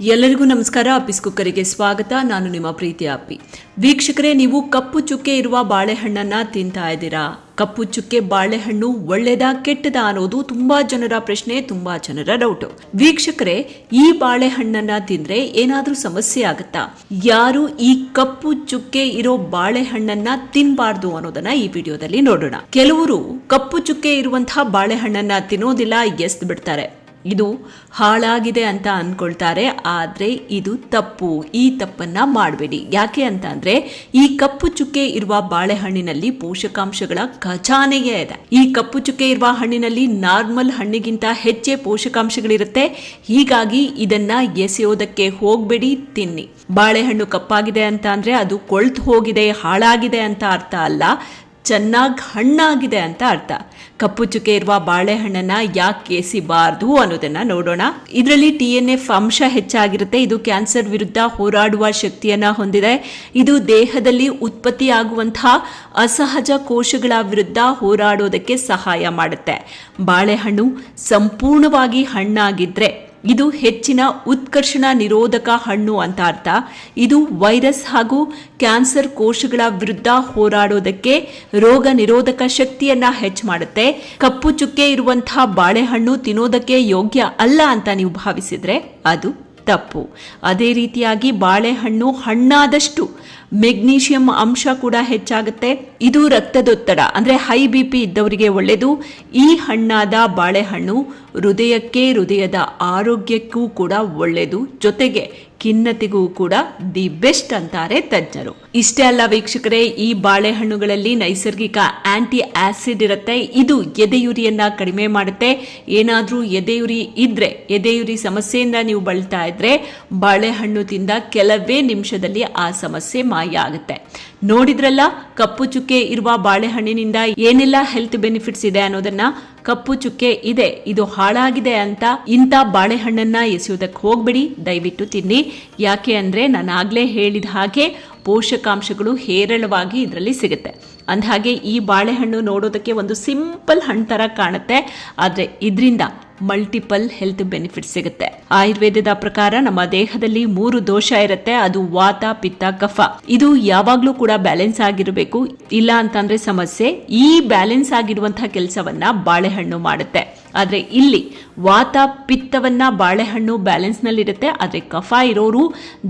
ಎಲ್ಲರಿಗೂ ನಮಸ್ಕಾರ. ಅಪ್ಪಿಸ್ ಕುಕ್ಕರಿಗೆ ಸ್ವಾಗತ. ನಾನು ನಿಮ್ಮ ಪ್ರೀತಿ ಅಪ್ಪಿ. ವೀಕ್ಷಕರೇ, ನೀವು ಕಪ್ಪು ಚುಕ್ಕೆ ಇರುವ ಬಾಳೆಹಣ್ಣನ್ನ ತಿಂತಾ ಇದ್ದೀರಾ? ಕಪ್ಪು ಚುಕ್ಕೆ ಬಾಳೆಹಣ್ಣು ಒಳ್ಳೆದಾ ಕೆಟ್ಟದಾ ಅನ್ನೋದು ತುಂಬಾ ಜನರ ಪ್ರಶ್ನೆ, ತುಂಬಾ ಜನರ ಡೌಟ್ ವೀಕ್ಷಕರೇ, ಈ ಬಾಳೆಹಣ್ಣನ್ನ ತಿಂದ್ರೆ ಏನಾದ್ರೂ ಸಮಸ್ಯೆ ಆಗುತ್ತಾ? ಯಾರು ಈ ಕಪ್ಪು ಚುಕ್ಕೆ ಇರೋ ಬಾಳೆಹಣ್ಣನ್ನ ತಿನ್ಬಾರ್ದು ಅನ್ನೋದನ್ನ ಈ ವಿಡಿಯೋದಲ್ಲಿ ನೋಡೋಣ. ಕೆಲವರು ಕಪ್ಪು ಚುಕ್ಕೆ ಇರುವಂತಹ ಬಾಳೆಹಣ್ಣನ್ನ ತಿನ್ನೋದಿಲ್ಲ, ಎಸ್ದು ಬಿಡ್ತಾರೆ. ಇದು ಹಾಳಾಗಿದೆ ಅಂತ ಅಂದ್ಕೊಳ್ತಾರೆ ಆದರೆ ಇದು ತಪ್ಪು. ಈ ತಪ್ಪನ್ನ ಮಾಡಬೇಡಿ. ಯಾಕೆ ಅಂತ ಅಂದರೆ, ಈ ಕಪ್ಪು ಚುಕ್ಕೆ ಇರುವ ಬಾಳೆಹಣ್ಣಿನಲ್ಲಿ ಪೋಷಕಾಂಶಗಳ ಖಜಾನೆಯೇ ಇದೆ. ಈ ಕಪ್ಪು ಚುಕ್ಕೆ ಇರುವ ಹಣ್ಣಿನಲ್ಲಿ ನಾರ್ಮಲ್ ಹಣ್ಣಿಗಿಂತ ಹೆಚ್ಚೇ ಪೋಷಕಾಂಶಗಳಿರುತ್ತೆ. ಹೀಗಾಗಿ ಇದನ್ನ ಎಸೆಯೋದಕ್ಕೆ ಹೋಗಬೇಡಿ, ತಿನ್ನಿ. ಬಾಳೆಹಣ್ಣು ಕಪ್ಪಾಗಿದೆ ಅಂತ ಅದು ಕೊಳ್ತು ಹೋಗಿದೆ, ಹಾಳಾಗಿದೆ ಅಂತ ಅರ್ಥ ಅಲ್ಲ. ಚೆನ್ನಾಗಿ ಹಣ್ಣಾಗಿದೆ ಅಂತ ಅರ್ಥ. ಕಪ್ಪು ಚುಕ್ಕೆ ಇರುವ ಬಾಳೆಹಣ್ಣನ್ನ ಯಾಕೆ ಎಸಿಬಾರ್ದು ಅನ್ನೋದನ್ನ ನೋಡೋಣ. ಇದರಲ್ಲಿ ಟಿ ಎನ್ ಎಫ್ ಅಂಶ ಹೆಚ್ಚಾಗಿರುತ್ತೆ. ಇದು ಕ್ಯಾನ್ಸರ್ ವಿರುದ್ಧ ಹೋರಾಡುವ ಶಕ್ತಿಯನ್ನ ಹೊಂದಿದೆ. ಇದು ದೇಹದಲ್ಲಿ ಉತ್ಪತ್ತಿಯಾಗುವಂತಹ ಅಸಹಜ ಕೋಶಗಳ ವಿರುದ್ಧ ಹೋರಾಡೋದಕ್ಕೆ ಸಹಾಯ ಮಾಡುತ್ತೆ. ಬಾಳೆಹಣ್ಣು ಸಂಪೂರ್ಣವಾಗಿ ಹಣ್ಣಾಗಿದ್ರೆ ಇದು ಹೆಚ್ಚಿನ ಉತ್ಕರ್ಷಣ ನಿರೋಧಕ ಹಣ್ಣು ಅಂತ ಅರ್ಥ. ಇದು ವೈರಸ್ ಹಾಗೂ ಕ್ಯಾನ್ಸರ್ ಕೋಶಗಳ ವಿರುದ್ಧ ಹೋರಾಡೋದಕ್ಕೆ ರೋಗ ನಿರೋಧಕ ಶಕ್ತಿಯನ್ನ ಹೆಚ್ಚು ಮಾಡುತ್ತೆ. ಕಪ್ಪು ಚುಕ್ಕೆ ಇರುವಂತಹ ಬಾಳೆಹಣ್ಣು ತಿನ್ನೋದಕ್ಕೆ ಯೋಗ್ಯ ಅಲ್ಲ ಅಂತ ನೀವು ಭಾವಿಸಿದ್ರೆ ಅದು ತಪ್ಪು. ಅದೇ ರೀತಿಯಾಗಿ ಬಾಳೆಹಣ್ಣು ಹಣ್ಣಾದಷ್ಟು ಮೆಗ್ನೀಷಿಯಂ ಅಂಶ ಕೂಡ ಹೆಚ್ಚಾಗುತ್ತೆ. ಇದು ರಕ್ತದೊತ್ತಡ, ಅಂದ್ರೆ ಹೈ ಬಿ ಪಿ ಇದ್ದವರಿಗೆ ಒಳ್ಳೆಯದು ಈ ಹಣ್ಣಾದ ಬಾಳೆಹಣ್ಣು ಹೃದಯಕ್ಕೆ, ಹೃದಯದ ಆರೋಗ್ಯಕ್ಕೂ ಕೂಡ ಒಳ್ಳೆಯದು ಜೊತೆಗೆ ಖಿನ್ನತೆಗೂ ಕೂಡ ದಿ ಬೆಸ್ಟ್ ಅಂತಾರೆ ತಜ್ಞರು. ಇಷ್ಟೇ ಅಲ್ಲ ವೀಕ್ಷಕರೇ, ಈ ಬಾಳೆಹಣ್ಣುಗಳಲ್ಲಿ ನೈಸರ್ಗಿಕ ಆಂಟಿ ಆಸಿಡ್ ಇರುತ್ತೆ. ಇದು ಎದೆಯುರಿಯನ್ನ ಕಡಿಮೆ ಮಾಡುತ್ತೆ. ಏನಾದರೂ ಎದೆಯುರಿ ಇದ್ರೆ, ಎದೆಯುರಿ ಸಮಸ್ಯೆಯಿಂದ ನೀವು ಬಳಲ್ತಾ ಇದ್ರೆ, ಬಾಳೆಹಣ್ಣು ತಿಂದ ಕೆಲವೇ ನಿಮಿಷದಲ್ಲಿ ಆ ಸಮಸ್ಯೆ ಮಾಯ ಆಗುತ್ತೆ. ನೋಡಿದ್ರಲ್ಲ, ಕಪ್ಪು ಚುಕ್ಕೆ ಇರುವ ಬಾಳೆಹಣ್ಣಿನಿಂದ ಏನೆಲ್ಲ ಹೆಲ್ತ್ ಬೆನಿಫಿಟ್ಸ್ ಇದೆ ಅನ್ನೋದನ್ನ? ಕಪ್ಪು ಚುಕ್ಕೆ ಇದೆ, ಇದು ಹಾಳಾಗಿದೆ ಅಂತ ಇಂಥ ಬಾಳೆಹಣ್ಣನ್ನ ಎಸೆಯೋದಕ್ಕೆ ಹೋಗ್ಬೇಡಿ, ದಯವಿಟ್ಟು ತಿನ್ನಿ. ಯಾಕೆ ಅಂದ್ರೆ ನಾನು ಆಗ್ಲೇ ಹೇಳಿದ ಹಾಗೆ ಪೋಷಕಾಂಶಗಳು ಹೇರಳವಾಗಿ ಇದರಲ್ಲಿ ಸಿಗುತ್ತೆ. ಅಂದಹಾಗೆ ಈ ಬಾಳೆಹಣ್ಣು ನೋಡೋದಕ್ಕೆ ಒಂದು ಸಿಂಪಲ್ ಹಣ್ಣು ತರ ಕಾಣುತ್ತೆ. ಆದರೆ ಇದರಿಂದ ಮಲ್ಟಿಪಲ್ ಹೆಲ್ತ್ ಬೆನಿಫಿಟ್ ಸಿಗುತ್ತೆ. ಆಯುರ್ವೇದದ ಪ್ರಕಾರ ನಮ್ಮ ದೇಹದಲ್ಲಿ ಮೂರು ದೋಷ ಇರುತ್ತೆ. ಅದು ವಾತ, ಪಿತ್ತ, ಕಫ. ಇದು ಯಾವಾಗ್ಲೂ ಕೂಡ ಬ್ಯಾಲೆನ್ಸ್ ಆಗಿರಬೇಕು. ಇಲ್ಲ ಅಂತಂದ್ರೆ ಸಮಸ್ಯೆ. ಈ ಬ್ಯಾಲೆನ್ಸ್ ಆಗಿರುವಂತಹ ಕೆಲಸವನ್ನ ಬಾಳೆಹಣ್ಣು ಮಾಡುತ್ತೆ. ಆದ್ರೆ ಇಲ್ಲಿ ವಾತ ಪಿತ್ತವನ್ನ ಬಾಳೆಹಣ್ಣು ಬ್ಯಾಲೆನ್ಸ್ನಲ್ಲಿರುತ್ತೆ ಆದರೆ ಕಫ ಇರೋರು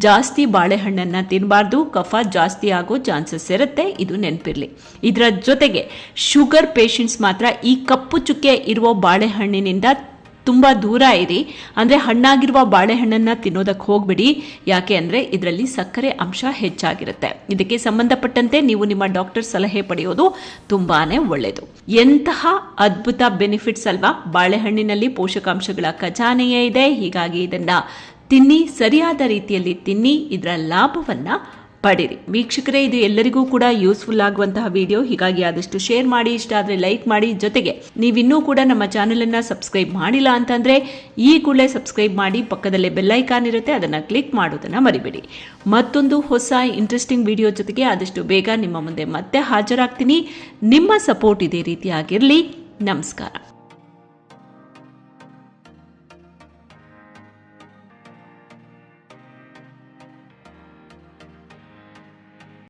ಜಾಸ್ತಿ ಬಾಳೆಹಣ್ಣನ್ನ ತಿನ್ನಬಾರ್ದು ಕಫ ಜಾಸ್ತಿ ಆಗೋ ಚಾನ್ಸಸ್ ಇರುತ್ತೆ. ಇದು ನೆನಪಿರಲಿ. ಇದರ ಜೊತೆಗೆ ಶುಗರ್ ಪೇಷಂಟ್ಸ್ ಮಾತ್ರ ಈ ಕಪ್ಪು ಚುಕ್ಕೆ ಇರುವ ಬಾಳೆಹಣ್ಣಿನಿಂದ ತುಂಬಾ ದೂರ ಇರಿ. ಅಂದ್ರೆ ಹಣ್ಣಾಗಿರುವ ಬಾಳೆಹಣ್ಣನ್ನ ತಿನ್ನೋದಕ್ಕೆ ಹೋಗಬೇಡಿ. ಯಾಕೆ ಅಂದರೆ ಇದರಲ್ಲಿ ಸಕ್ಕರೆ ಅಂಶ ಹೆಚ್ಚಾಗಿರುತ್ತೆ. ಇದಕ್ಕೆ ಸಂಬಂಧಪಟ್ಟಂತೆ ನೀವು ನಿಮ್ಮ ಡಾಕ್ಟರ್ ಸಲಹೆ ಪಡೆಯೋದು ತುಂಬಾನೇ ಒಳ್ಳೆಯದು ಎಂತಹ ಅದ್ಭುತ ಬೆನಿಫಿಟ್ಸ್ ಅಲ್ವಾ? ಬಾಳೆಹಣ್ಣಿನಲ್ಲಿ ಪೋಷಕಾಂಶಗಳ ಖಜಾನೆಯೇ ಇದೆ. ಹೀಗಾಗಿ ಇದನ್ನು ತಿನ್ನಿ, ಸರಿಯಾದ ರೀತಿಯಲ್ಲಿ ತಿನ್ನಿ. ಇದರ ಲಾಭವನ್ನ ಪಡಿರಿ. ವೀಕ್ಷಕರೇ, ಇದು ಎಲ್ಲರಿಗೂ ಕೂಡ ಯೂಸ್ಫುಲ್ ಆಗುವಂತಹ ವಿಡಿಯೋ ಹೀಗಾಗಿ ಆದಷ್ಟು ಶೇರ್ ಮಾಡಿ, ಇಷ್ಟ ಆದರೆ ಲೈಕ್ ಮಾಡಿ. ಜೊತೆಗೆ, ನೀವಿನ್ನೂ ಕೂಡ ನಮ್ಮ ಚಾನೆಲ್ ಅನ್ನ ಸಬ್ಸ್ಕ್ರೈಬ್ ಮಾಡಿಲ್ಲ ಅಂತಂದರೆ, ಈ ಕೂಡಲೇ ಸಬ್ಸ್ಕ್ರೈಬ್ ಮಾಡಿ, ಪಕ್ಕದಲ್ಲೇ ಬೆಲ್ಲೈಕಾನ್ ಇರುತ್ತೆ, ಅದನ್ನ ಕ್ಲಿಕ್ ಮಾಡೋದನ್ನ ಮರಿಬೇಡಿ. ಮತ್ತೊಂದು ಹೊಸ ಇಂಟ್ರೆಸ್ಟಿಂಗ್ ವಿಡಿಯೋ ಜೊತೆಗೆ ಆದಷ್ಟು ಬೇಗ ನಿಮ್ಮ ಮುಂದೆ ಮತ್ತೆ ಹಾಜರಾಗ್ತೀನಿ. ನಿಮ್ಮ ಸಪೋರ್ಟ್ ಇದೇ ರೀತಿಯಾಗಿರಲಿ ನಮಸ್ಕಾರ.